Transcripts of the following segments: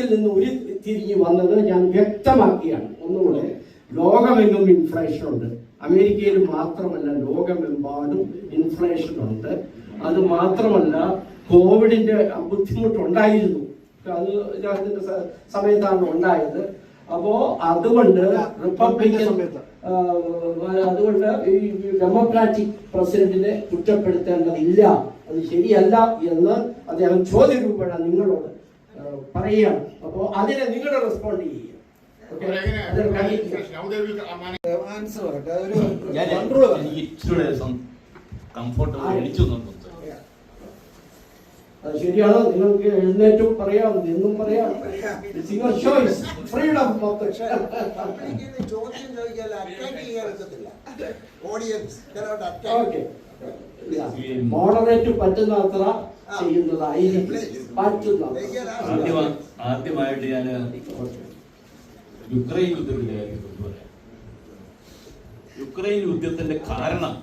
നിന്ന് ഉരുത്തിരിഞ്ഞ് വന്നത് ഞാൻ വ്യക്തമാക്കിയാണ്. ഒന്നുകൂടെ ലോകമെങ്ങും ഇൻഫ്ലേഷൻ ഉണ്ട്. അമേരിക്കയിൽ മാത്രമല്ല ലോകമെമ്പാടും ഇൻഫ്ലേഷൻ ഉണ്ട്. അത് മാത്രമല്ല കോവിഡിന്റെ ബുദ്ധിമുട്ടുണ്ടായിരുന്നു. അത് ഇതിന്റെ സമയത്താണ് ഉണ്ടായത്. അപ്പോ അതുകൊണ്ട് റിപ്പബ്ലിക്കൻ അതുകൊണ്ട് ഈ ഡെമോക്രാറ്റിക് പ്രസിഡന്റിനെ കുറ്റപ്പെടുത്തേണ്ടതില്ല. അത് ശരിയല്ല എന്ന് അദ്ദേഹം ചോദ്യം ചോദ്യരൂപേണ നിങ്ങളോട് പറയുകയാണ് അപ്പോ അതിനെ നിങ്ങൾ റെസ്പോണ്ട് ചെയ്യുക ശരിയാണ്. നിങ്ങൾക്ക് എഴുന്നേറ്റും പറയാം നിന്നും പറയാം. ഫ്രീഡം ചോദ്യം ചോദിക്കാൻ ഓഡിയൻസ് അറ്റാക്ക് ഓക്കെ മോഡറേറ്റ് പറ്റുന്ന അത്ര ചെയ്യുന്നതായിരിക്കും. പറ്റുന്ന ആദ്യമാ ആദ്യമായിട്ട് ഞാൻ യുക്രൈൻ യുദ്ധത്തിന്റെ കാര്യം പറയാം. യുക്രൈൻ യുദ്ധത്തിന്റെ കാരണം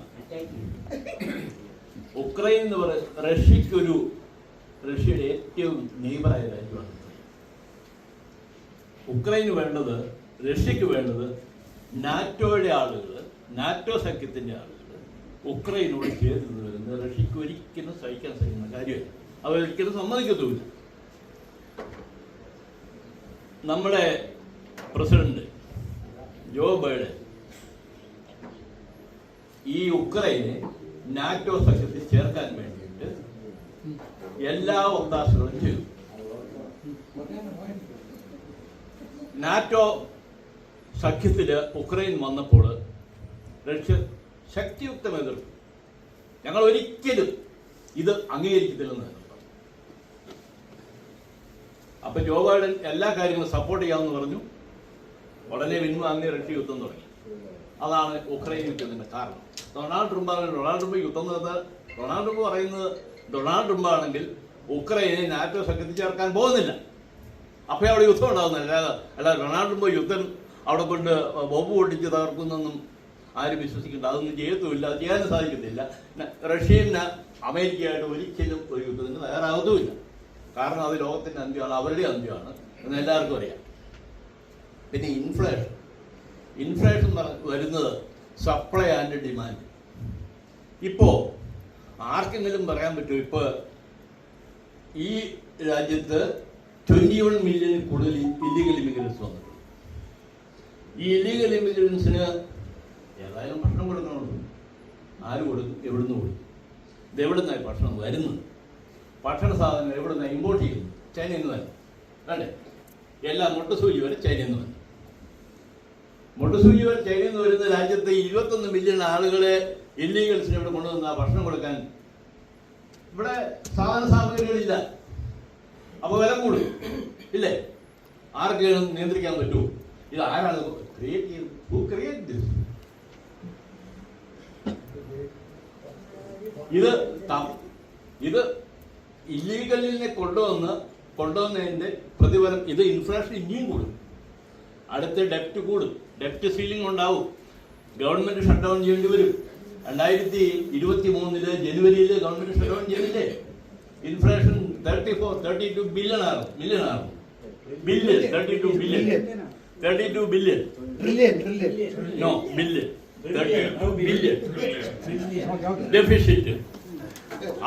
ഉക്രൈൻ എന്ന് പറയുന്നത് റഷ്യക്കൊരു റഷ്യയുടെ ഏറ്റവും നെയ്ബറായ രാജ്യമാണ് ഉക്രൈന് വേണ്ടത് റഷ്യക്ക് വേണ്ടത് നാറ്റോയുടെ ആളുകൾ നാറ്റോ സഖ്യത്തിന്റെ ആളുകൾ ഉക്രൈനോട് ചേർന്ന് റഷ്യക്ക് ഒരിക്കലും സഹിക്കാൻ സഹിക്കുന്ന കാര്യമല്ല. അവർ ഒരിക്കലും സമ്മതിക്കത്തുമില്ല. നമ്മുടെ പ്രസിഡന്റ് ജോ ബൈഡൻ ഈ ഉക്രൈനെ നാറ്റോ സഖ്യത്തിൽ ചേർക്കാൻ വേണ്ടിയിട്ട് എല്ലാ ഒത്താശകളും ചെയ്തു. നാറ്റോ സഖ്യത്തിൽ ഉക്രൈൻ വന്നപ്പോൾ റഷ്യ ശക്തിയുക്തം എതിർത്തു ഞങ്ങൾ ഒരിക്കലും ഇത് അംഗീകരിക്കത്തില്ലെന്ന്. അപ്പൊ ജോ ബൈഡൻ എല്ലാ കാര്യങ്ങളും സപ്പോർട്ട് ചെയ്യാമെന്ന് പറഞ്ഞു. ഉടനെ പിൻവാങ്ങി റഷ്യ യുദ്ധം തുടങ്ങി. അതാണ് ഉക്രൈൻ യുദ്ധത്തിന്റെ കാരണം. ഡൊണാൾഡ് ട്രംപ് ഡൊണാൾഡ് ട്രംപ് യുദ്ധം നടന്നാൽ ഡൊണാൾഡ് ട്രംപ് പറയുന്നത് ഡൊണാൾഡ് ട്രംപ് ആണെങ്കിൽ ഉക്രൈനെ നാറ്റോ സഖ്യത്തിൽ ചേർക്കാൻ പോകുന്നില്ല. അപ്പൊ അവിടെ യുദ്ധം ഉണ്ടാകുന്നില്ല. അല്ലാതെ അല്ല ഡൊണാൾഡ് ട്രംപ് യുദ്ധം അവിടെ കൊണ്ട് ബോംബ് പൊട്ടിച്ച് തകർക്കുന്നൊന്നും ആരും വിശ്വസിക്കണ്ട അതൊന്നും ചെയ്യത്തുമില്ല അത് സാധിക്കുന്നില്ല റഷ്യന് അമേരിക്കയായിട്ട് ഒരിക്കലും ഒരു യുദ്ധത്തിന് തയ്യാറാകത്തുമില്ല കാരണം അത് ലോകത്തിന്റെ അന്ത്യമാണ് അവരുടെ അന്ത്യമാണ് എന്ന് എല്ലാവർക്കും അറിയാം. പിന്നെ ഇൻഫ്ലേഷൻ ഇൻഫ്ലേഷൻ വരുന്നത് സപ്ലൈ ആൻഡ് ഡിമാൻഡ് ഇപ്പോ ആർക്കെങ്കിലും പറയാൻ പറ്റുമോ? ഇപ്പൊ ഈ രാജ്യത്ത് ട്വന്റി വൺ മില്യണിൽ കൂടുതൽ ഇല്ലീഗൽ ഇമിഗ്രൻസ് വന്നിട്ടുണ്ട്. ഈ ഇല്ലീഗൽ ഇമിഗ്രൻസിന് ഏതായാലും ഭക്ഷണം കൊടുക്കണമല്ലോ ആര് കൊടുക്കും എവിടുന്ന് കൊടുക്കും ഇത് എവിടുന്നായി ഭക്ഷണം വരുന്നത്? ഭക്ഷണ സാധനങ്ങൾ എവിടുന്നാണ് ഇമ്പോർട്ട് ചെയ്യുന്നത്? ചൈനയിൽ നിന്ന് തന്നെ. അല്ലേ? എല്ലാ മുട്ടസൂചി വരെ ചൈനയിൽ നിന്ന് തന്നെ മുട്ടസൂചി വരെ ചൈനയിൽ നിന്ന് വരുന്ന രാജ്യത്തെ ഇരുപത്തൊന്ന് മില്യൺ ആളുകളെ ഇല്ലീഗൽസിന് ഇവിടെ കൊണ്ടുവന്ന ഭക്ഷണം കൊടുക്കാൻ ഇവിടെ സാധന സാമഗ്രികളില്ല അപ്പൊ വില കൂടും. ഇല്ലേ? ആർക്കെങ്കിലും നിയന്ത്രിക്കാൻ പറ്റുമോ? ഇത് ആരാണ് ക്രിയേറ്റ് ചെയ്തത് ഹു ക്രിയേറ്റ് ദിസ് ഇത് ഇത് ഇല്ലീഗലിനെ കൊണ്ടുവന്ന് കൊണ്ടുവന്നതിന്റെ പ്രതിഫലം ഇത് ഇൻഫ്ലേഷൻ ഇനിയും കൂടും. അടുത്ത ഡെപ്റ്റ് കൂടും. ഡെപ്റ്റ് സീലിംഗ് ഉണ്ടാവും. ഗവൺമെന്റ് ഷട്ട് ഡൗൺ ചെയ്യേണ്ടി വരും. രണ്ടായിരത്തി ഇരുപത്തി മൂന്നിൽ ജനുവരിയിൽ ഗവൺമെന്റ് ഷട്ട് ഡൗൺ ചെയ്തില്ലേ? Inflation thirty four thirty two billion ആണ്. മില്യൺ ആകും billion thirty two billion thirty two billion no billion deficit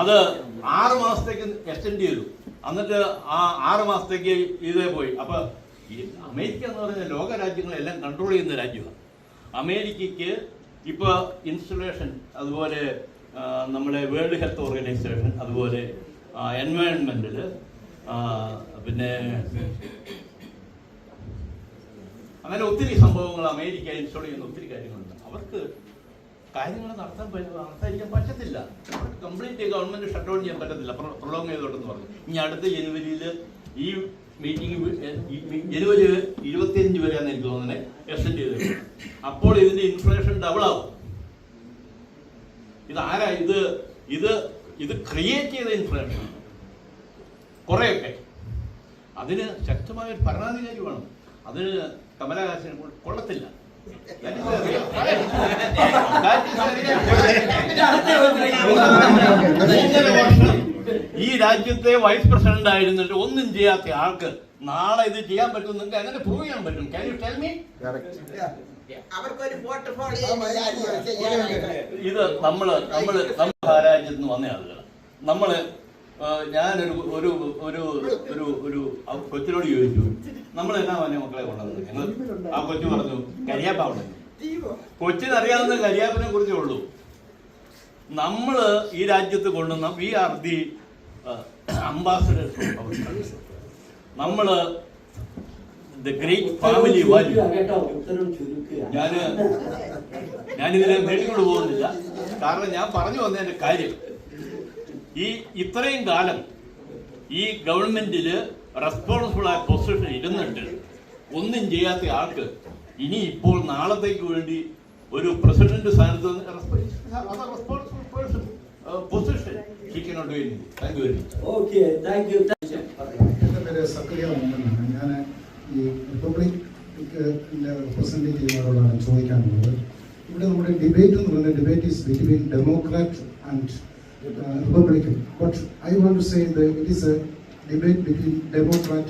അത് ആറ് മാസത്തേക്ക് എക്സ്റ്റെൻഡ് ചെയ്തു. എന്നിട്ട് ആ ആറ് മാസത്തേക്ക് ഇതേ പോയി. അപ്പൊ അമേരിക്ക എന്ന് പറയുന്ന ലോക രാജ്യങ്ങളെല്ലാം കൺട്രോൾ ചെയ്യുന്ന രാജ്യമാണ്. അമേരിക്കയ്ക്ക് ഇപ്പൊ ഇൻസ്റ്റലേഷൻ അതുപോലെ നമ്മുടെ വേൾഡ് ഹെൽത്ത് ഓർഗനൈസേഷൻ അതുപോലെ എൻവയോൺമെന്റിൽ പിന്നെ അങ്ങനെ ഒത്തിരി സംഭവങ്ങൾ അമേരിക്ക ഇൻസ്റ്റോൾ ചെയ്യുന്ന ഒത്തിരി കാര്യങ്ങളുണ്ട്. അവർക്ക് കാര്യങ്ങൾ നടത്താൻ നടത്താതിരിക്കാൻ പറ്റത്തില്ല. കംപ്ലീറ്റ് ഗവൺമെന്റ് ഷട്ട് ഡൗൺ ചെയ്യാൻ പറ്റത്തില്ല. പ്രൊലോങ് ചെയ്തോട്ടെന്ന് പറഞ്ഞു. ഇനി അടുത്ത ജനുവരിയിൽ ഈ മീറ്റിംഗ് ജനുവരി ഇരുപത്തിയഞ്ച് വരെയാണ് എനിക്ക് തോന്നുന്നത് എക്സ്റ്റെൻഡ് ചെയ്തത് അപ്പോൾ ഇതിന്റെ ഇൻഫ്ലേഷൻ ഡബിൾ ആവും. ഇത് ആരാ ഇത്? ഇത് ഇത് ക്രിയേറ്റ് ചെയ്ത ഇൻഫ്ലേഷൻ കുറെയൊക്കെ. അതിന് ശക്തമായ ഒരു ഭരണാധികാരി വേണം. അതിന് കമലഹാസനെ കൊള്ളത്തില്ല. ഈ രാജ്യത്തെ വൈസ് പ്രസിഡന്റ് ആയിരുന്നിട്ട് ഒന്നും ചെയ്യാത്ത ആൾക്ക് നാളെ ഇത് ചെയ്യാൻ പറ്റും നിങ്ങൾക്ക് എങ്ങനെ പ്രൂവ് ചെയ്യാൻ പറ്റും. ക്യാൻ യു ടെൽ മീ അവർക്കൊരു ഇത് നമ്മൾ നമ്മൾ നമ്മുടെ മഹാരാജ്യത്ത് നിന്ന് വന്ന ആളുകൾ നമ്മൾ ഞാനൊരു ഒരു ഒരു ഒരു ഒരു കൊച്ചിനോട് ചോദിച്ചു. നമ്മൾ എന്നാ പറഞ്ഞ മക്കളെ കൊണ്ടത് ഞങ്ങൾ ആ കൊച്ചു പറഞ്ഞു കരിയാപ്പാവുണ്ട് കൊച്ചിന് അറിയാവുന്ന കരിയാപ്പിനെ കുറിച്ചേ ഉള്ളൂ. നമ്മൾ ഈ രാജ്യത്ത് കൊണ്ടുവന്ന വി ആർ ദി അംബാസഡർ നമ്മൾ ദ ഗ്രേറ്റ് ഫാമിലി വാല്യൂ. ഞാൻ ഞാനിതിനെ നേടിക്കൊണ്ട് പോകുന്നില്ല. കാരണം ഞാൻ പറഞ്ഞു വന്നതിന്റെ കാര്യം. ഈ ഇത്രയും കാലം ഈ ഗവൺമെന്റിൽ റെസ്പോൺസിബിൾ ആയ പൊസിഷൻ ഇരുന്നിട്ട് ഒന്നും ചെയ്യാത്ത ആൾക്ക് ഇനി ഇപ്പോൾ നാളത്തേക്ക് വേണ്ടി ഒരു പ്രസിഡന്റ് സ്ഥാനത്ത് പൊസിഷൻ എന്റെ പേര് സക്രിയ ഞാൻ ഈ റിപ്പബ്ലിക് റെപ്രസെന്റേറ്റ് ചെയ്യുന്നവരോടാണ് ചോദിക്കാനുള്ളത്. ഇവിടെ നമ്മുടെ ഡിബേറ്റ് എന്ന് പറയുന്നത് debate is between democrat and Uh, Republican, But I want to say that it is a debate between Democrat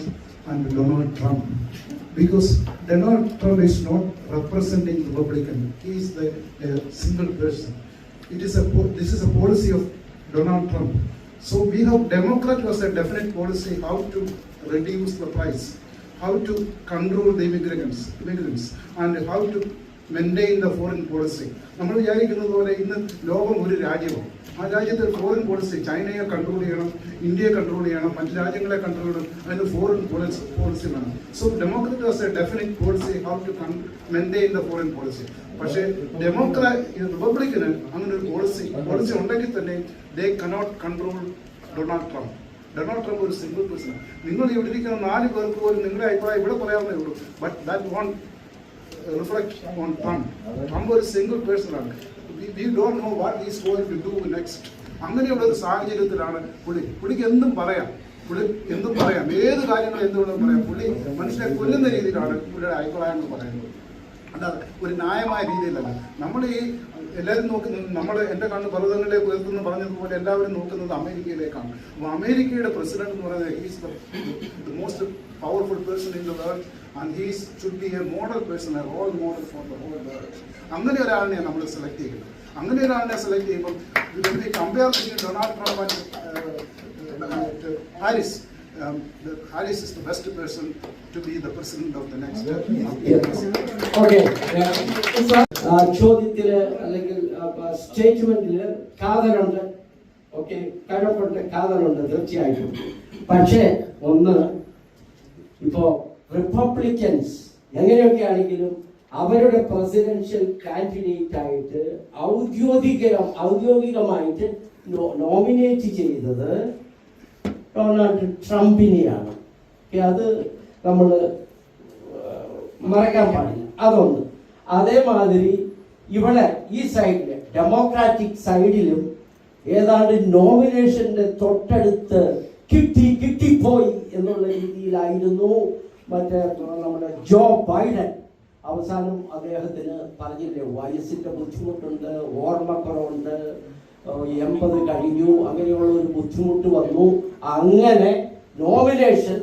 and Donald Trump. Because Donald Trump is not representing the Republican. He is the, the single person. It is a this is a policy of Donald Trump. So we have Democrat was a definite policy how to reduce the price, how to control the immigrants, immigrants, and how to maintain the foreign policy നമ്മൾ വിചാരിക്കുന്നത് പോലെ ഇന്ന് ലോകം ഒരു രാജ്യമാണ്. ആ രാജ്യത്ത് foreign policy ചൈനയെ കൺട്രോൾ ചെയ്യണം ഇന്ത്യയെ കൺട്രോൾ ചെയ്യണം മറ്റു രാജ്യങ്ങളെ കൺട്രോൾ ചെയ്യണം അതിന് ഫോറിൻ പോളിസി പോളിസി വേണം. So democrat was a definite policy how to maintain the foreign policy പക്ഷേ ഡെമോക്രാറ്റ് റിപ്പബ്ലിക്കിന് അങ്ങനെ ഒരു പോളിസി പോളിസി ഉണ്ടെങ്കിൽ തന്നെ they cannot control Donald Trump Donald Trump ഒരു സിംഗിൾ പേഴ്സൺ നിങ്ങൾ ഇവിടെ ഇരിക്കുന്ന നാല് പേർക്ക് പോലും നിങ്ങളുടെ അഭിപ്രായം ഇവിടെ പറയാവുന്നേ ഉള്ളൂ. But that won't reflect on Trump. Trump ഒരു സിംഗിൾ പേഴ്സൺ ആണ്. We don't know what is going to do next അങ്ങനെയുള്ള ഒരു സാഹചര്യത്തിലാണ് പുള്ളി. പുള്ളിക്ക് എന്തും പറയാം. പുള്ളി എന്തും പറയാം. ഏത് കാര്യങ്ങൾ എന്തുകൊണ്ടും പറയാം. പുള്ളി മനുഷ്യനെ കൊല്ലുന്ന രീതിയിലാണ് പുള്ളിയുടെ അഭിപ്രായങ്ങൾ പറയുന്നത്. അല്ലാതെ ഒരു ന്യായമായ രീതിയിലല്ല. നമ്മൾ ഈ എല്ലാവരും നോക്കുന്നത് നമ്മൾ എന്റെ കണ്ണ് പർവതങ്ങളിലേക്ക് ഉയർത്തുന്ന പറഞ്ഞതുപോലെ എല്ലാവരും നോക്കുന്നത് അമേരിക്കയിലേക്കാണ്. അപ്പോൾ അമേരിക്കയുടെ പ്രസിഡന്റ് എന്ന് പറയുന്നത് he's the most powerful person in the world and he's should be a model person a role model for the whole world അങ്ങനെ ഒരാളിനെ നമ്മൾ സെലക്ട് ചെയ്യുന്നത് അങ്ങനെ ഒരാളിനെ സെലക്ട് ചെയ്യുമ്പോൾ compare Donald Trump and Harris um, the Harris is the best person to be the president of the next. ചോദ്യത്തിൽ അല്ലെങ്കിൽ സ്റ്റേറ്റ്മെന്റിൽ കാതലുണ്ട്. Okay കഴപ്പുണ്ട് കാതലുണ്ട് തീർച്ചയായിട്ടും. പക്ഷേ ഒന്ന് ഇപ്പോ റിപ്പബ്ലിക്കൻസ് എങ്ങനെയൊക്കെ ആണെങ്കിലും അവരുടെ പ്രസിഡൻഷ്യൽ കാൻഡിഡേറ്റ് ആയിട്ട് ഔദ്യോഗിക ഔദ്യോഗികമായിട്ട് നോമിനേറ്റ് ചെയ്തത് ഡൊണാൾഡ് ട്രംപിനെയാണ്. അത് നമ്മൾ മറക്കാൻ പാടില്ല. അതൊന്ന് അതേമാതിരി ഇവിടെ ഈ സൈഡിൽ ഡെമോക്രാറ്റിക് സൈഡിലും ഏതാണ്ട് നോമിനേഷന്റെ തൊട്ടടുത്ത് കിട്ടി കിട്ടിപ്പോയി എന്നുള്ള രീതിയിലായിരുന്നു മറ്റേ നമ്മുടെ ജോ ബൈഡൻ അവസാനം അദ്ദേഹത്തിന് പറഞ്ഞില്ലേ വയസ്സിന്റെ ബുദ്ധിമുട്ടുണ്ട് ഓർമ്മക്കുറവുണ്ട് എൺപത് കഴിഞ്ഞു അങ്ങനെയുള്ള ഒരു ബുദ്ധിമുട്ട് വന്നു. അങ്ങനെ nomination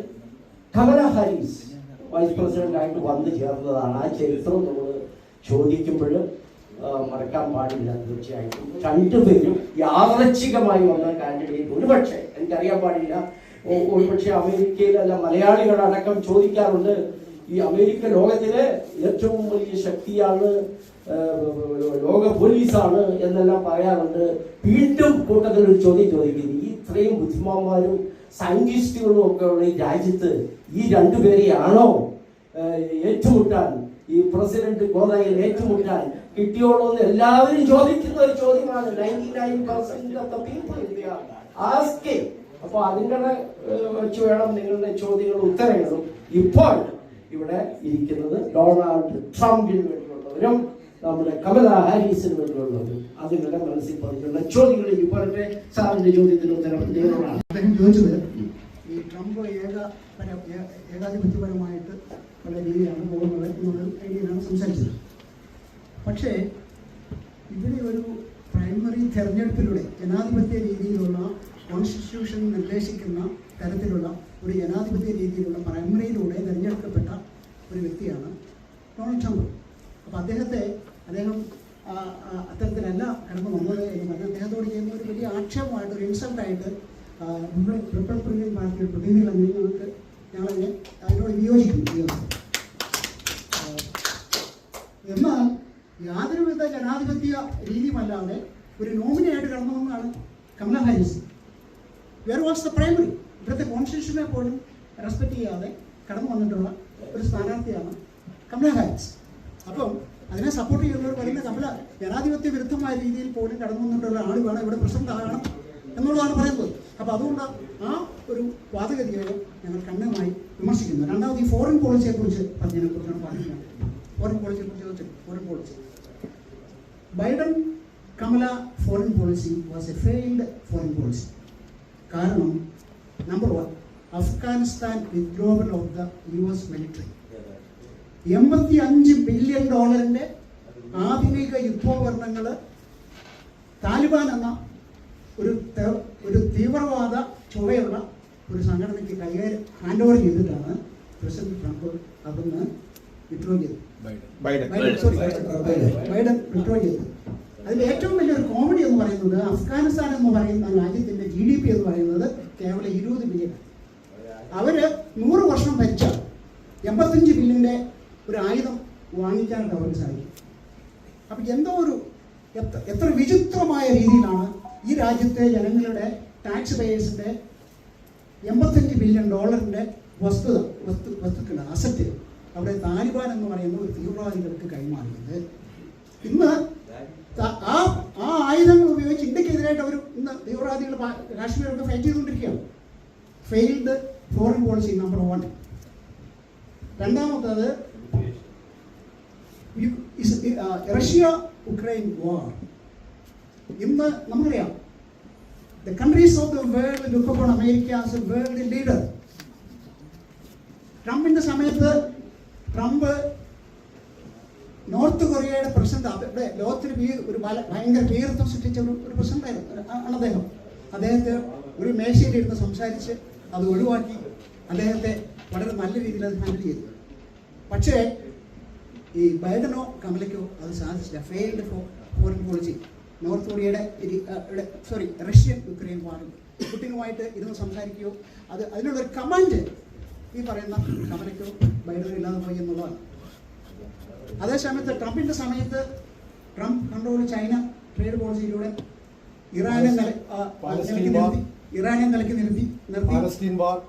Kamala Harris vice president ആയിട്ട് വന്നു ചേർന്നതാണ്. ആ ചരിത്രം നമ്മൾ ചോദിക്കുമ്പോൾ മറക്കാൻ പാടില്ല തീർച്ചയായിട്ടും. രണ്ടുപേരും യാദൃച്ഛികമായി വന്ന കാൻഡിഡേറ്റ് ഒരുപക്ഷെ എനിക്കറിയാൻ പാടില്ല. ഒരുപക്ഷെ അമേരിക്കയിലല്ല മലയാളികളടക്കം ചോദിക്കാറുണ്ട് ഈ അമേരിക്ക ലോകത്തിലെ ഏറ്റവും വലിയ ശക്തിയാണ് ലോക പോലീസാണ് എന്നെല്ലാം പറയാറുണ്ട്. വീണ്ടും കൂട്ടത്തിൽ ഒരു ചോദ്യം ചോദിക്കുന്നു. ഈ ഇത്രയും ബുദ്ധിമാന്മാരും സയന്റിസ്റ്റുകളും ഒക്കെ ഉള്ള ഈ രാജ്യത്ത് ഈ രണ്ടുപേരെയാണോ ഏറ്റുമുട്ടാൻ ഈ പ്രസിഡന്റ് ഗോദയിൽ ഏറ്റുമുട്ടാൻ കിട്ടിയോളൂ എന്ന് എല്ലാവരും ചോദിക്കുന്ന ഒരു ചോദ്യമാണ്. Ninety nine percent of the people asking അപ്പൊ അതിന്റെ വെച്ച് വേണം നിങ്ങളുടെ ചോദ്യങ്ങൾ ഉത്തരങ്ങളും. ഇപ്പോൾ ഇവിടെ ഇരിക്കുന്നത് ഡൊണാൾഡ് ട്രംപിന് വേണ്ടിയുള്ളവരും നമ്മുടെ കമലാ ഹാരിസിന് വേണ്ടിയുള്ളവരും. അതിങ്ങളുടെ മനസ്സിൽ പറഞ്ഞുള്ള ചോദ്യങ്ങൾ ഇപ്പോഴത്തെ സാറിന്റെ ചോദ്യത്തിന് ഉത്തരം അദ്ദേഹം ചോദിച്ചത് ഈ ട്രംപ് ഏകാധിപത്യപരമായിട്ട് ഉള്ള രീതിയിലാണ് പോകുന്നത് എന്നുള്ള രീതിയിലാണ് സംസാരിച്ചത്. പക്ഷേ ഇവിടെ ഒരു പ്രൈമറി തെരഞ്ഞെടുപ്പിലൂടെ ജനാധിപത്യ രീതിയിലുള്ള കോൺസ്റ്റിറ്റ്യൂഷൻ നിർദ്ദേശിക്കുന്ന തരത്തിലുള്ള ഒരു ജനാധിപത്യ രീതിയിലുള്ള പ്രൈമറിയിലൂടെ തിരഞ്ഞെടുക്കപ്പെട്ട ഒരു വ്യക്തിയാണ് ഡൊണാൾഡ് ട്രംപ്. അപ്പോൾ അദ്ദേഹത്തെ അദ്ദേഹം അത്തരത്തിലല്ല കടന്നു വന്നത് എന്ന് പറഞ്ഞ് അദ്ദേഹത്തോട് ചെയ്യുന്ന ഒരു വലിയ ആക്ഷേപമായിട്ട് ഒരു ഇൻസൾട്ടായിട്ട് റിപ്പബ്ലിക്കൻ പാർട്ടിയുടെ പ്രതിനിധികൾ ഞങ്ങൾക്ക് ഞങ്ങളതിനെ അതിനോട് വിയോജിക്കുന്നു. എന്നാൽ യാതൊരുവിധ ജനാധിപത്യ രീതിയുമല്ലാതെ ഒരു നോമിനിയായിട്ട് കടന്നു വന്നതാണ് Kamala Harris. Where was the primary ഇവിടുത്തെ കോൺസ്റ്റിറ്റ്യൂഷനെ പോലും റെസ്പെക്ട് ചെയ്യാതെ കടന്നു വന്നിട്ടുള്ള ഒരു സ്ഥാനാർത്ഥിയാണ് കമല ഹാരിസ്. അപ്പം അതിനെ സപ്പോർട്ട് ചെയ്യുന്നവർ പറയുന്ന കമല ജനാധിപത്യ വിരുദ്ധമായ രീതിയിൽ പോലും കടന്നു വന്നിട്ടുള്ള വേണം ഇവിടെ പ്രസിഡന്റ് ആകണം എന്നുള്ളതാണ് പറയുന്നത്. അപ്പോൾ അതുകൊണ്ട് ആ ഒരു വാദഗതികളെ ഞങ്ങൾ കണ്ണുമായി വിമർശിക്കുന്നു. രണ്ടാമത് ഈ ഫോറിൻ പോളിസിയെ കുറിച്ച് പറഞ്ഞതിനെ കുറിച്ചാണ് പറയുന്നത്. ഫോറിൻ പോളിസിയെ കുറിച്ച് ചോദിച്ചത്. Foreign policy Biden Kamala foreign policy was a failed foreign policy കാരണം number one Afghanistan withdrawal of the U S military എൺപത്തി അഞ്ച് ബില്യൺ ഡോളറിന്റെ ആധുനിക യുദ്ധോപകരണങ്ങൾ താലിബാൻ എന്ന ഒരു ഒരു തീവ്രവാദ ചുവയുള്ള ഒരു സംഘടനയ്ക്ക് കൈകാര്യം ഹാൻഡ് ഓവർ ചെയ്തിട്ടാണ് പ്രസിഡന്റ് ട്രംപ് അതൊന്ന് വിഡ്രോ ചെയ്തത്. ബൈഡൻ. വിഡ്രോ ചെയ്തത്. അതിൽ ഏറ്റവും വലിയൊരു കോമഡി എന്ന് പറയുന്നത് അഫ്ഗാനിസ്ഥാൻ എന്ന് പറയുന്ന രാജ്യത്തിന്റെ ഡി പി എന്ന് പറയുന്നത് കേവലം ഇരുപത് ബില്യൺ അവർ നൂറ് വർഷം ഭരിച്ച എൺപത്തഞ്ച് ബില്ലിന്റെ ഒരു ആയുധം വാങ്ങിക്കാനായിട്ട് അവർക്ക് സാധിക്കും. അപ്പം എന്തോ ഒരു എത്ര വിചിത്രമായ രീതിയിലാണ് ഈ രാജ്യത്തെ ജനങ്ങളുടെ ടാക്സ് പേയേഴ്സിന്റെ എൺപത്തഞ്ച് ബില്യൺ ഡോളറിന്റെ വസ്തുത വസ്തു വസ്തുക്കൾ അസറ്റ് അവിടെ താലിബാൻ എന്ന് പറയുന്ന ഒരു തീവ്രവാദികൾക്ക് കൈമാറിയത്. ഇന്ന് ആ ആ ആയുധങ്ങൾ ഉപയോഗിച്ച് ഇന്ത്യക്കെതിരായിട്ട് അവർ ഇന്ന് തീവ്രവാദികൾ കാശ്മീരൊക്കെ ഫൈറ്റ് ചെയ്തുകൊണ്ടിരിക്കുകയാണ്. Failed foreign policy number one രണ്ടാമത്തത് റഷ്യ ഉക്രൈൻ വാർ ഇന്ന് നമുക്കറിയാം the countries of the world look upon America as a world leader ട്രംപിന്റെ സമയത്ത് ട്രംപ് നോർത്ത് കൊറിയയുടെ പ്രസിഡന്റ് അവിടെ ലോകത്തിന് ഒരു ഭയങ്കര ഭീകരത്വം സൃഷ്ടിച്ച ഒരു ഒരു പ്രസിഡന്റായിരുന്നു. ആണ് അദ്ദേഹം. അദ്ദേഹത്തെ ഒരു മേശയിൽ ഇരുന്ന് സംസാരിച്ച് അത് ഒഴിവാക്കി അദ്ദേഹത്തെ വളരെ നല്ല രീതിയിൽ അത് ഹാൻഡിൽ ചെയ്തു. പക്ഷേ ഈ ബൈഡനോ കമലയ്ക്കോ അത് സാധിച്ചില്ല. Failed for foreign policy north കൊറിയയുടെ സോറി റഷ്യൻ യുക്രൈൻ വാറും പുട്ടിനുമായിട്ട് ഇരുന്ന് സംസാരിക്കുകയോ അത് അതിനുള്ളൊരു കമാൻഡ് ഈ പറയുന്ന കമലയ്ക്കോ ബൈഡനോ ഇല്ലാതെ പോയി എന്നുള്ളതാണ്. അതേസമയത്ത് ട്രംപിന്റെ സമയത്ത് ട്രംപ് കൺട്രോൾ ചൈന ട്രേഡ് പോളിസിയിലൂടെ ഇറാനെ നിലയ്ക്ക് നിർത്തി. ഇറാനെ നിലയ്ക്ക് നിർത്തി.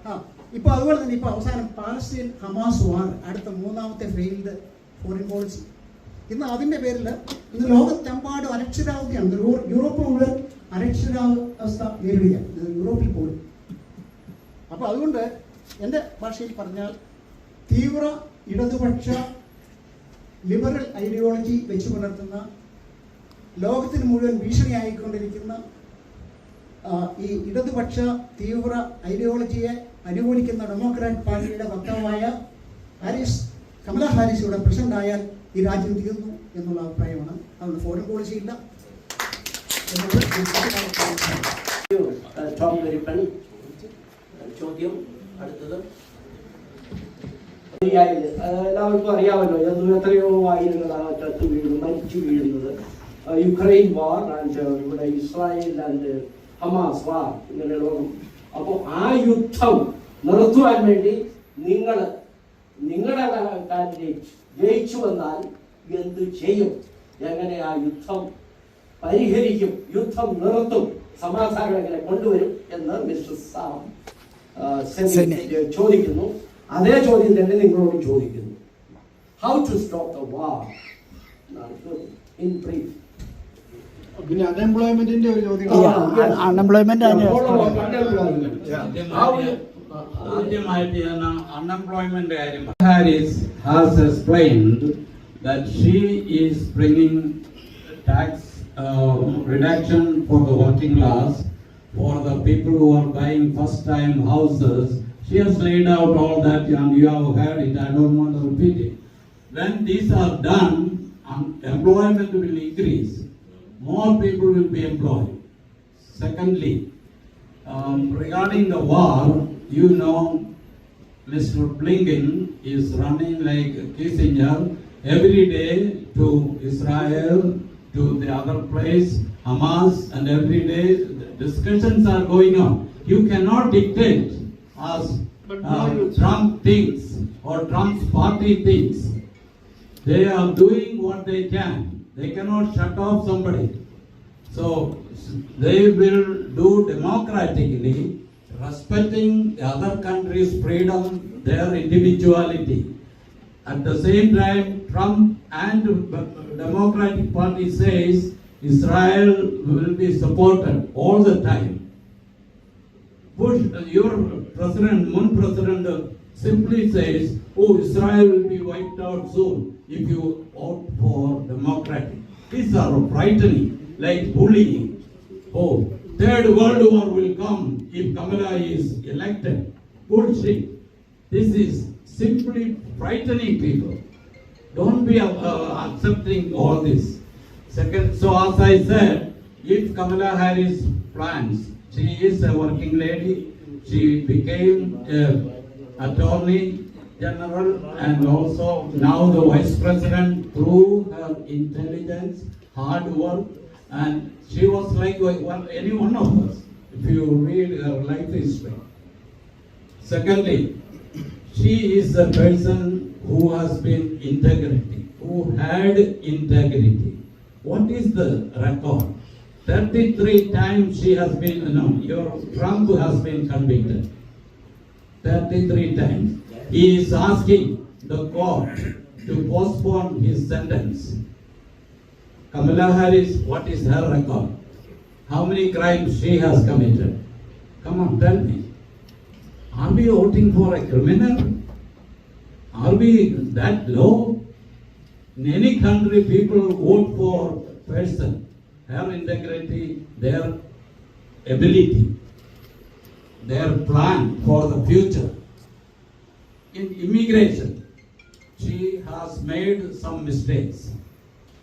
ആ ഇപ്പൊ അതുപോലെ തന്നെ ഇപ്പൊ അവസാനം പാലസ്തീൻ ഹമാസ് വാർ അടുത്ത മൂന്നാമത്തെ ഫെയിൽഡ് ഫോറിൻ പോളിസി ഇന്ന് അതിന്റെ പേരിൽ ഇന്ന് ലോകത്തെമ്പാടും അരക്ഷിതാവസ്ഥയാണ് യൂറോപ്പ് മുഴുവൻ അരക്ഷിതാവസ്ഥ നേരിടുകയാണ്. യൂറോപ്പിൽ പോലും. അപ്പൊ അതുകൊണ്ട് എന്റെ ഭാഷയിൽ പറഞ്ഞാൽ തീവ്ര ഇടതുപക്ഷ ലിബറൽ ഐഡിയോളജി വെച്ച് പുലർത്തുന്ന ലോകത്തിന് മുഴുവൻ ഭീഷണിയായിക്കൊണ്ടിരിക്കുന്ന ഈ ഇടതുപക്ഷ തീവ്ര ഐഡിയോളജിയെ അനുകൂലിക്കുന്ന ഡെമോക്രാറ്റ് പാർട്ടിയുടെ വക്താവായ ഹാരിസ് കമല ഹാരിസ് ഇവിടെ പ്രസിഡന്റ് ആയാൽ ഈ രാജ്യം തീർന്നു എന്നുള്ള അഭിപ്രായമാണ്. അതുകൊണ്ട് ഫോറിൻ പോളിസി ഇല്ല. ചോദ്യം അടുത്തത് ശരിയായില്ല. Uh, എല്ലാവർക്കും അറിയാമല്ലോ എന്നും എത്രയോ ആയിരങ്ങളാണ് ചത്തു വീഴുന്നത് മരിച്ചു വീഴുന്നത്. Uh, യുക്രൈൻ വാർ ആൻഡ് ഇവിടെ ഇസ്രായേൽ ആൻഡ് ഹമാസ് വാർ ഇങ്ങനെ ലോകം. അപ്പോൾ ആ യുദ്ധം നിർത്തുവാൻ വേണ്ടി നിങ്ങൾ നിങ്ങളുടെ കാൻഡിഡേറ്റ് ജയിച്ചു വന്നാൽ എന്ത് ചെയ്യും? എങ്ങനെ ആ യുദ്ധം പരിഹരിക്കും? യുദ്ധം നിർത്തും? സമാധാനം എങ്ങനെ കൊണ്ടുവരും എന്ന് മിസ്റ്റർ സാം ചോദിക്കുന്നു. അതേ ചോദ്യം തന്നെ നിങ്ങളോട് ചോദിക്കുന്നു how to stop the war in brief പിന്നെ അൺഎംപ്ലോയ്മെന്റിന്റെ ഒരു ചോദ്യം അൺഎംപ്ലോയ്മെന്റ് ആദ്യമായിട്ട് ഞാൻ അൺഎംപ്ലോയ്മെന്റ് കാര്യം Harris has explained that she is bringing tax uh, reduction for the working class for the people who are buying first time houses she has laid out all that and you have heard it i don't want to repeat it when these are done employment will increase more people will be employed secondly um, regarding the war, you know, Mr. Blinken is running like Kissinger every day to Israel, to the other place, Hamas, and every day discussions are going on. You cannot dictate as uh, Trump thinks or Trump's party thinks. They are doing what they can. They cannot shut off somebody. So they will do democratically, respecting the other country's freedom, their individuality. At the same time, Trump and Democratic Party says Israel will be supported all the time. Bush, uh, your president, Moon president, uh, simply says, "Oh, Israel will be wiped out soon if you vote for Democratic." These are frightening, like bullying. Oh, third world war will come if Kamala is elected. Bullshit. This is simply frightening people. Don't be uh, accepting all this. Second, so as I said, if Kamala Harris plans, she is a working lady, she became attorney general and also now the vice president through her intelligence, hard work, and she was like any one of us, if you read her life history. Secondly, she is a person who has been integrity, who had integrity. What is the record? 33 times she has been, no, your Trump has been convicted. 33 times. He is asking the court to postpone his sentence. Kamala Harris, what is her record? How many crimes she has committed? Come on, tell me. Are we voting for a criminal? Are we that low? In any country, people vote for person, their integrity, their ability, their plan for the future. In immigration, she has made some mistakes.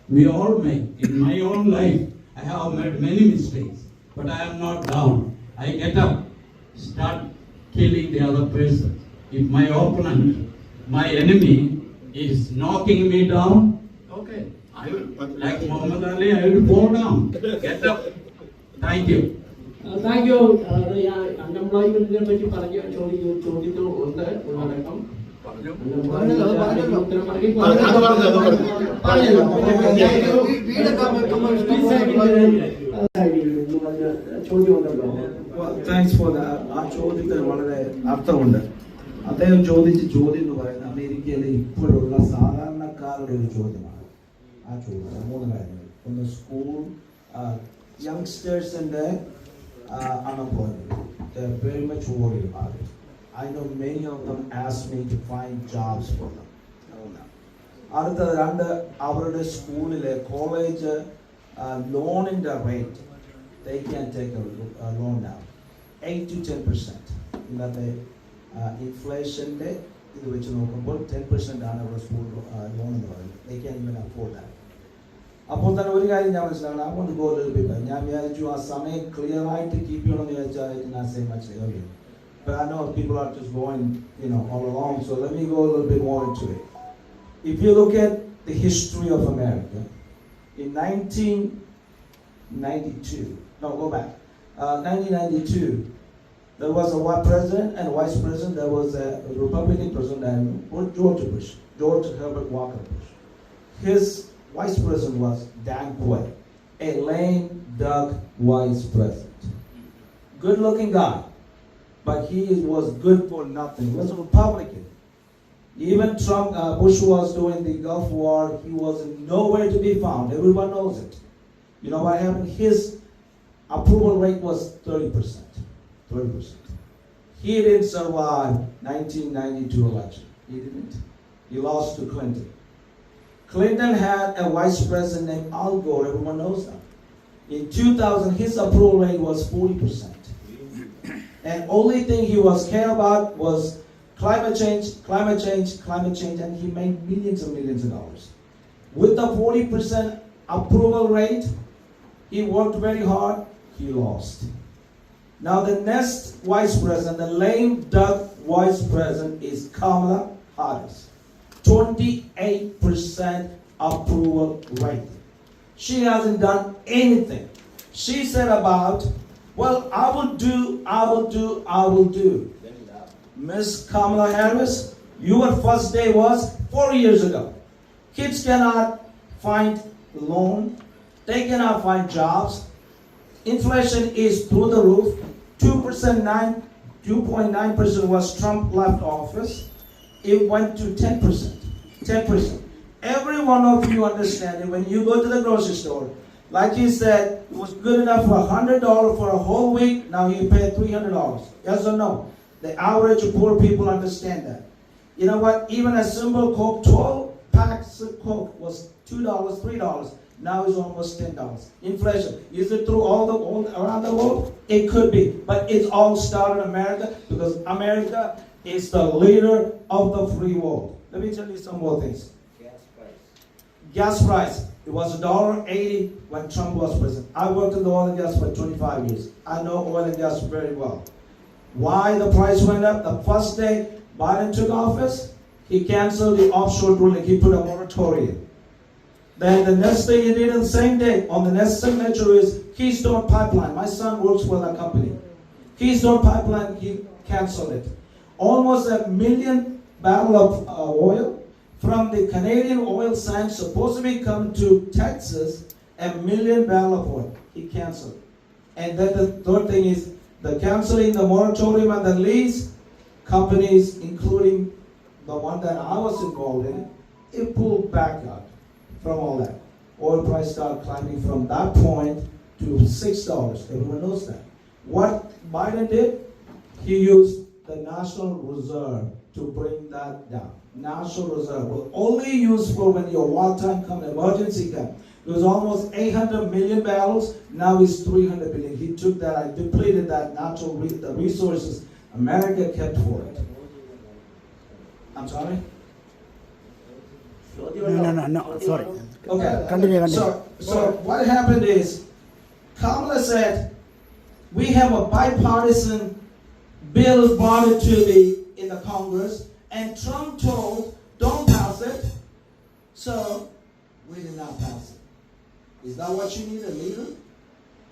We all make. In my own life, I have made many mistakes, but I am not down. I get up, start killing the other person. If my opponent, my enemy, is knocking me down, thank you അൺഎംപ്ലോയ്മെന്റിനെ പറ്റി പറഞ്ഞ ചോദിക്കുന്ന ചോദ്യത്തിൽ ഉണ്ട്. ഉള്ളടക്കം thanks for ആ ചോദ്യത്തിന് വളരെ അർത്ഥമുണ്ട്. അദ്ദേഹം ചോദിച്ച ചോദ്യം എന്ന് പറയുന്നത് അമേരിക്കയിലെ ഇപ്പോഴുള്ള സാധാരണക്കാരുടെ ഒരു ചോദ്യമാണ്. ആ ചോദ്യം മൂന്ന് കാര്യങ്ങൾ ഒന്ന് school യങ്സ്റ്റേഴ്സിന്റെ unemployment very much worried about it. I know many of them asked me to find jobs for them. അടുത്ത രണ്ട് അവരുടെ സ്കൂളിലെ college ലോണിന്റെ rate they can take a, a loan now. Eight to ten percent. ഇന്നത്തെ ഇൻഫ്ലേഷന്റെ ഇത് വെച്ച് നോക്കുമ്പോൾ ten percent ആണ് അവരുടെ സ്കൂൾ ലോൺ എന്ന് പറയുന്നത് they can even afford that. അപ്പോൾ തന്നെ ഒരു കാര്യം ഞാൻ മനസ്സിലാണ് I want to go a little bit back. ഞാൻ വിചാരിച്ചു ആ സമയം ക്ലിയർ ആയിട്ട് കീപ്പ് ചെയ്യണമെന്ന് വിചാരിച്ചാൽ I did not say much earlier. But I know people are just going, you know, all along. So let me go a little bit more into it. If you look at the history of America, in 1992, no, go back. Uh, 1992, there was a white president and vice president. There was a Republican president and George Bush, George Herbert Walker Bush. His vice president was Dan Quayle, a lame duck vice president. Good looking guy, but he was good for nothing. He was a Republican. Even Trump, uh, Bush was doing the Gulf War, he was nowhere to be found. Everyone knows it. You know what happened? His approval rate was 30%. 30%. He didn't survive 1992 election. He didn't. He lost to Clinton. Clinton had a vice president named Al Gore. Everyone knows that. In 2000, his approval rate was 40%. And only thing he was care about was climate change, climate change, climate change, and he made millions and millions of dollars. With the 40% approval rate, he worked very hard, he lost. Now the next vice president, the lame duck vice president is Kamala Harris. 28% approval rate. She hasn't done anything. She said about, well, I will do, I will do, I will do. Miss Kamala Harris, your first day was four years ago. Kids cannot find loan, they cannot find jobs. Inflation is through the roof. 2% 9 2.9% was Trump left office. It went to 10%. 10%. Every one of you understand that when you go to the grocery store, like he said, it was good enough for $100 for a whole week, now you pay $300. Yes or no? The average poor people understand that. You know what? Even a simple Coke, 12 packs of Coke was $2, $3. Now it's almost $10. Inflation. Is it through all the all around the world? It could be. But it's all started in America because America is the leader of the free world. Let me tell you some more things. Gas price. Gas price. It was a dollar eighty when Trump was president. I worked in the oil and gas for 25 years. I know oil and gas very well. Why the price went up? The first day Biden took office, he canceled the offshore drilling. He put a moratorium. Then the next thing he did on the same day, on the next signature is Keystone Pipeline. My son works for that company. Keystone Pipeline, he canceled it. Almost a million barrel of uh, oil from the Canadian oil sands supposed to be come to Texas, a million barrel of oil. He canceled. And then the third thing is the canceling the moratorium and the lease companies, including the one that I was involved in, it pulled back out from all that. Oil price started climbing from that point to six dollars. Everyone knows that. What Biden did, he used the National Reserve to bring that down. National Reserve will only useful when your wartime come, emergency come. It was almost 800 million barrels, now it's 300 billion. He took that, I depleted that natural re- the resources America kept for it. I'm sorry? No, no, no, no, sorry. Okay. Continue, continue. So, so what happened is, Kamala said, we have a bipartisan bill brought to the in the Congress, and Trump told, don't pass it. So, we did not pass it. Is that what you need, a leader?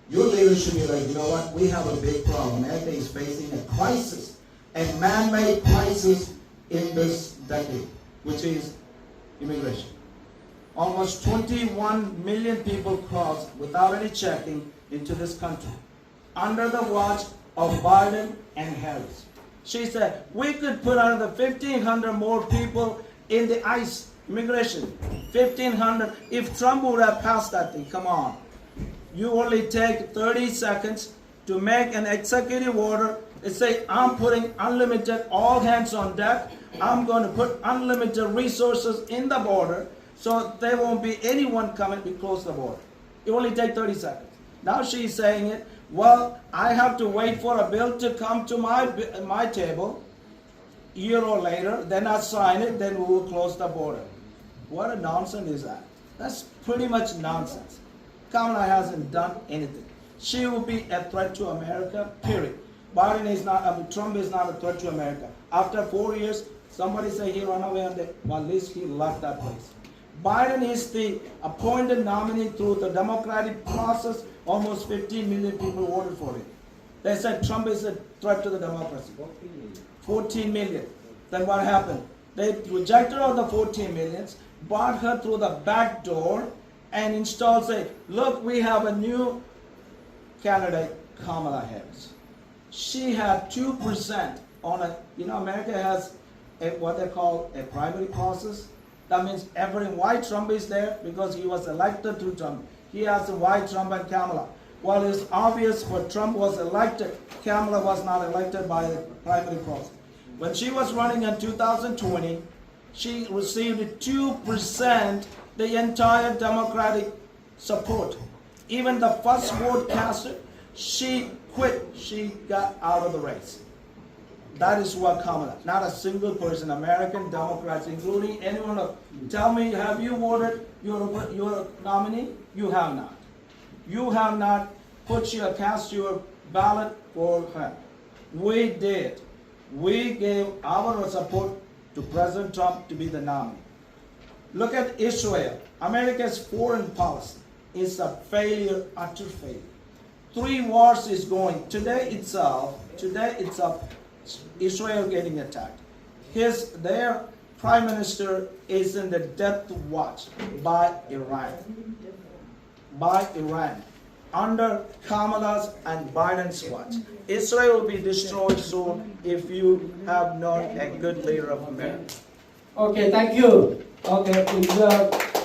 Your leader should be like, you know what, we have a big problem. America is facing a crisis, a man-made crisis in this decade, which is immigration. Almost 21 million people crossed without any checking into this country under the watch of Biden and Harris. She said, we could put another 1,500 more people in the ICE immigration. 1,500. If Trump would have passed that thing, come on. You only take 30 seconds to make an executive order and say, I'm putting unlimited, all hands on deck. I'm going to put unlimited resources in the border so there won't be anyone coming to close the border. It only take 30 seconds. Now she's saying it, well, I have to wait for a bill to come to my, my table year or later, then I sign it, then we will close the border. What a nonsense is that? That's pretty much nonsense. Kamala hasn't done anything. She will be a threat to America, period. Biden is not, I mean, Trump is not a threat to America. After four years, somebody say he ran away and well, at least he left that place. Biden is the appointed nominee through the democratic process. Almost 15 million people voted for him. They said Trump is a threat to the democracy. 14 million. Then what happened? They rejected all the 14 millions, brought her through the back door, and installed, say, look, we have a new candidate, Kamala Harris. She had 2% on a, you know, America has a, what they call a primary process. That means every, why Trump is there? Because he was elected through Trump. He has why Trump and Kamala. Well, it's obvious when Trump was elected, Kamala was not elected by the primary process. When she was running in 2020, she received 2% the entire Democratic support. Even the first vote cast, she quit. She got out of the race. That is what Kamala. Not a single person, American Democrats, including anyone of. Tell me, have you voted your your nominee? You have not. You have not put your cast your ballot for her. We did. We gave our support to President Trump to be the nominee. Look at Israel. America's foreign policy is a failure, utter failure. Three wars is going. Today itself, today itself, Israel getting attacked. His, their prime minister is in the death watch by Iran. By Iran. Under Kamala's and Biden's watch. Israel will be destroyed soon if you have not a good leader of America. Okay, thank you. Okay,